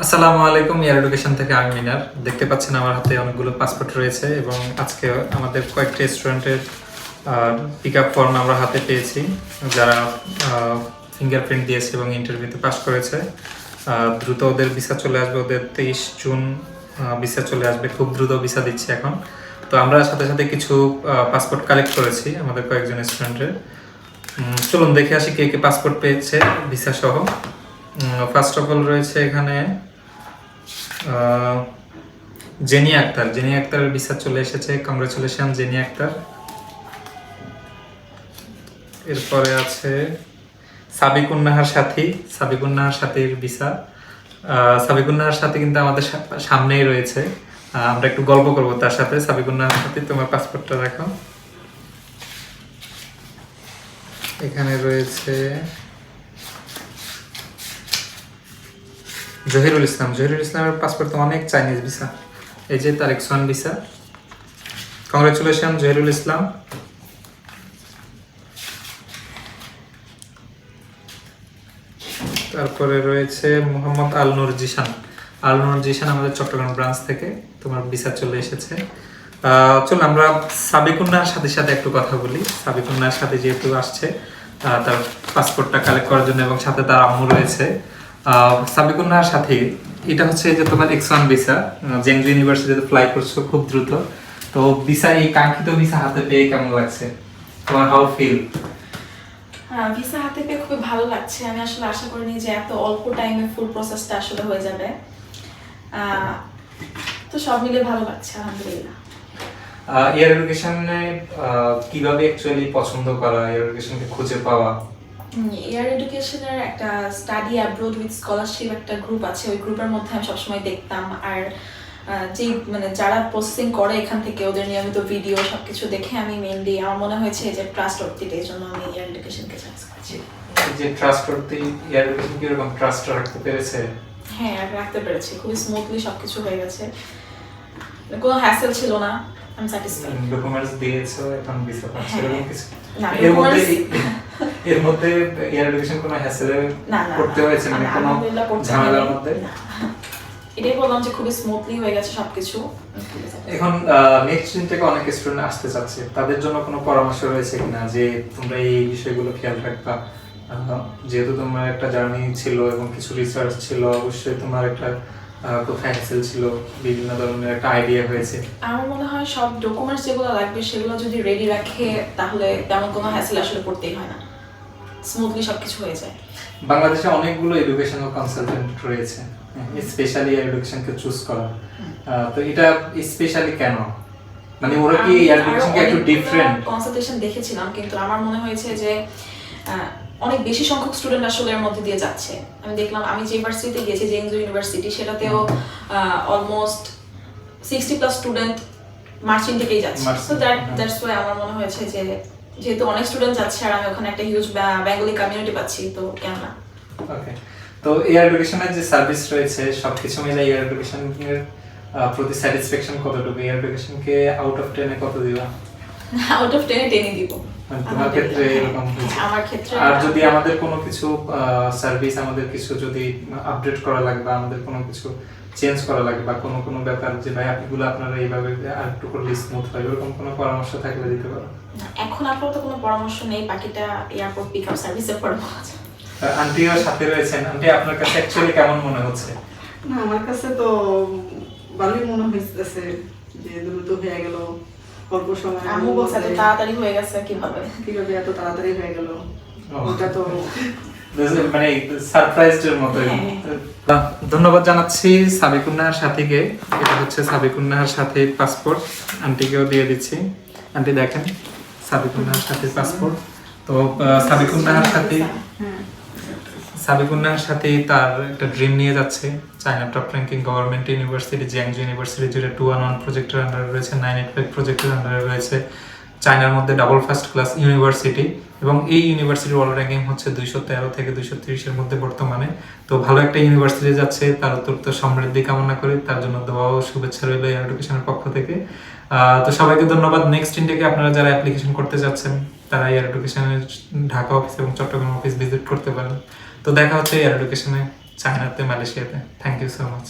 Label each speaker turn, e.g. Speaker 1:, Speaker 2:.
Speaker 1: আসসালামু আলাইকুম, ইয়ার এডুকেশন থেকে আমি মিনার। দেখতে পাচ্ছেন আমার হাতে অনেকগুলো পাসপোর্ট রয়েছে এবং আজকে আমাদের কয়েকটি স্টুডেন্টের পিক আপ ফর্ম আমরা হাতে পেয়েছি, যারা ফিঙ্গারপ্রিন্ট দিয়েছে এবং ইন্টারভিউতে পাস করেছে। দ্রুত ওদের ভিসা চলে আসবে, ওদের তেইশ জুন ভিসা চলে আসবে, খুব দ্রুত ভিসা দিচ্ছে এখন। তো আমরা সাথে সাথে কিছু পাসপোর্ট কালেক্ট করেছি আমাদের কয়েকজন স্টুডেন্টের। চলুন দেখে আসি কে কে পাসপোর্ট পেয়েছে ভিসা সহ। ফার্স্ট অফ অল রয়েছে এখানে জেনি আক্তার। জেনি আক্তারের ভিসা চলে এসেছে। কংগ্রেচুলেশন জেনি আক্তার। এরপরে আছে সাবিকুন্নাহার সাথী। সাবিকুন্নাহার সাথীর ভিসা সাবিকুন্নাহার সাথী কিন্তু আমাদের সামনেই রয়েছে। আমরা একটু গল্প করব তার সাথে। সাবিকুন্নাহার সাথী, তোমার পাসপোর্টটা রাখো। এখানে রয়েছে জহিরুল ইসলাম। জহিরুল ইসলামের পাসপোর্ট তো অনেক চাইনিজ ভিসা এই যে তার X one visa congratulation Zahirul Islam. তারপরে রয়েছে মোহাম্মদ আল নূর জিশান। আল নূর জিশান আমাদের চট্টগ্রাম ব্রাঞ্চ থেকে তোমার ভিসা চলে এসেছে। চলো আমরা সাবিকুন্নার সাথে সাথে একটু কথা বলি। সাবিকুন্নার সাথে যেহেতু আসছে তার পাসপোর্টটা কালেক্ট করার জন্য এবং সাথে তার আম্মু রয়েছে। সাবিকুন্নার সাথে এটা হচ্ছে যে তোমার এক্স ওয়ান ভিসা ইউনিভার্সিটিতে ফ্লাই করছ খুব দ্রুত। তো ভিসা এই কাঙ্ক্ষিত ভিসা হাতে পেয়ে কেমন লাগছে? তোমার হাউ ফিল
Speaker 2: ভিসা হাতে পেয়ে খুবই ভালো লাগছে। আমি আসলে আশা করিনি যে এত অল্প টাইমে ফুল প্রসেসটা আসলে হয়ে যাবে। তো সব মিলে ভালো লাগছে আলহামদুলিল্লাহ।
Speaker 1: ইয়ার এডুকেশনে কীভাবে অ্যাকচুয়ালি পছন্দ করা ইয়ার এডুকেশনকে খুঁজে পাওয়া?
Speaker 2: এয়ার এডুকেশনের একটা স্টাডি অ্যাব্রোড উইথ স্কলারশিপ একটা গ্রুপ আছে। ওই গ্রুপের মধ্যে আমি সবসময় দেখতাম। আর যেই মানে যারা প্রসেসিং করে এখান থেকে ওদের নিয়মিত ভিডিও সব কিছু দেখে আমি মেনলি আমার মনে হয়েছে যে ট্রাস্ট অর্থিতে এই জন্য আমি এয়ার এডুকেশনকে চয়েস করছি।
Speaker 1: যে ট্রাস্ট ইয়ার এডুকেশন কীরকম ট্রাস্ট রাখতে পেরেছে?
Speaker 2: হ্যাঁ রাখতে পেরেছি। খুবই স্মুথলি সবকিছু হয়ে গেছে। কোনো হ্যাসেল ছিল না। আমি স্যাটিসফাইড
Speaker 1: ডকুমেন্টস দিয়েছ এখন ভিসা পাচ্ছ
Speaker 2: হ্যাঁ।
Speaker 1: এরকম কিছু?
Speaker 2: না
Speaker 1: এর মধ্যে এর এডুকেশন কোনো হ্যাসেলে করতে হয়েছে মানে কোনো ঝামেলার মধ্যে?
Speaker 2: এটাই বললাম যে খুবই স্মুথলি হয়ে গেছে সবকিছু।
Speaker 1: এখন নেক্সট দিন থেকে অনেক স্টুডেন্ট আসতে চাচ্ছে। তাদের জন্য কোনো পরামর্শ রয়েছে কিনা যে তোমরা এই বিষয়গুলো খেয়াল রাখবা? যেহেতু তোমার একটা জার্নি ছিল এবং কিছু রিসার্চ ছিল অবশ্যই তোমার একটা কোথায় হ্যাসেল ছিল বিভিন্ন ধরনের একটা আইডিয়া হয়েছে।
Speaker 2: আমার মনে হয় সব ডকুমেন্টস যেগুলো লাগবে সেগুলো যদি রেডি রাখে তাহলে তেমন কোনো হ্যাসেল আসলে করতেই হয় না। স্মুথলি সবকিছু হয়ে যায়।
Speaker 1: বাংলাদেশে অনেকগুলো এডুকেশনাল কনসালটেন্ট রয়েছে স্পেশালি এডুকেশনকে চুজ করা। তো এটা স্পেশালি কেন? মানে ওরা কি এডুকেশনকে একটু ডিফারেন্ট
Speaker 2: কনসালটেশন দেখেছিলাম কিন্তু আমার মনে হয়েছে যে অনেক বেশি সংখ্যক স্টুডেন্ট আসলে এর মধ্যে দিয়ে যাচ্ছে। আমি দেখলাম আমি যে ইউনিভার্সিটিতে গেছি যে এনজিও ইউনিভার্সিটি সেটাতেও almost sixty plus student marching থেকেই যাচ্ছে। So that. দ্যাটস ওয়াই আমার মনে হয়েছে যে যেহেতু অনেক স্টুডেন্ট যাচ্ছে আর আমি ওখানে একটা হিউজ বেঙ্গলি কমিউনিটি পাচ্ছি তো কেন না?
Speaker 1: ওকে তো এয়ার এডুকেশনের যে সার্ভিস রয়েছে সবকিছু মিলে এয়ার এডুকেশনের প্রতি স্যাটিসফ্যাকশন কতটুকু? এয়ার এডুকেশনকে আউট অফ টেনে কত দিবা?
Speaker 2: আউট অফ টেনে টেনে দিব।
Speaker 1: মানে তোমার ক্ষেত্রে এরকম
Speaker 2: হ্যাঁ, আমার ক্ষেত্রে
Speaker 1: আর যদি আমাদের কোনো কিছু সার্ভিস আমাদের কিছু যদি আপডেট করা লাগবে আমাদের কোনো কিছু চেঞ্জ করা লাগে বা কোনো কোনো ব্যাপার যে ভাই আপনিগুলো আপনারা এইভাবে আর একটু করলে স্মুথ হয় এরকম কোনো পরামর্শ থাকলে দিতে পারো।
Speaker 2: এখন আপাতত কোনো পরামর্শ নেই বাকিটা এয়ারপোর্ট পিক আপ সার্ভিসের পর বলা যাবে।
Speaker 1: আন্টিও সাথে রয়েছেন। আন্টি আপনার কাছে অ্যাকচুয়ালি কেমন মনে হচ্ছে?
Speaker 3: না আমার কাছে তো ভালোই মনে হইতেছে যে দ্রুত হয়ে গেল অল্প সময়
Speaker 2: আম্মু বলছে এত তাড়াতাড়ি হয়ে গেছে কীভাবে?
Speaker 3: কীভাবে এত তাড়াতাড়ি হয়ে গেল? ওটা তো
Speaker 1: মানে সারপ্রাইজড এর মতো
Speaker 2: হ্যাঁ।
Speaker 1: ধন্যবাদ জানাচ্ছি সাবিকুন্নাহার সাথীকে। এটা হচ্ছে সাবিকুন্নাহার সাথে পাসপোর্ট আন্টিকেও দিয়ে দিচ্ছি। আন্টি দেখেন, সাবিকুন্নাহার সাথে পাসপোর্ট তো সাবিকুন্নাহার সাথে সাবিকুন্নাহার সাথে তার একটা ড্রিম নিয়ে যাচ্ছে। China top ranking government university Jiangsu university জুড়ে টু ওয়ান ওয়ান প্রজেক্টের আন্ডারে রয়েছে নাইন এইট ফাইভ প্রজেক্টের আন্ডারে রয়েছে। চায়নার মধ্যে ডাবল ফার্স্ট ক্লাস ইউনিভার্সিটি এবং এই ইউনিভার্সিটির ওয়ার্ল্ড র্যাঙ্কিং হচ্ছে দুইশো তেরো থেকে দুইশো তিরিশের মধ্যে বর্তমানে। তো ভালো একটা ইউনিভার্সিটি যাচ্ছে, তার অত্যন্ত সমৃদ্ধি কামনা করি, তার জন্য দোয়া ও শুভেচ্ছা রইল এডুকেশনের পক্ষ থেকে। তো সবাইকে ধন্যবাদ। নেক্সট ইনটেকে আপনারা যারা অ্যাপ্লিকেশন করতে যাচ্ছেন, তারা এয়ার এডুকেশনের ঢাকা অফিস এবং চট্টগ্রাম অফিস ভিজিট করতে পারেন। তো দেখা হচ্ছে এয়ার এডুকেশনে চায়নাতে, মালয়েশিয়াতে। Thank you so much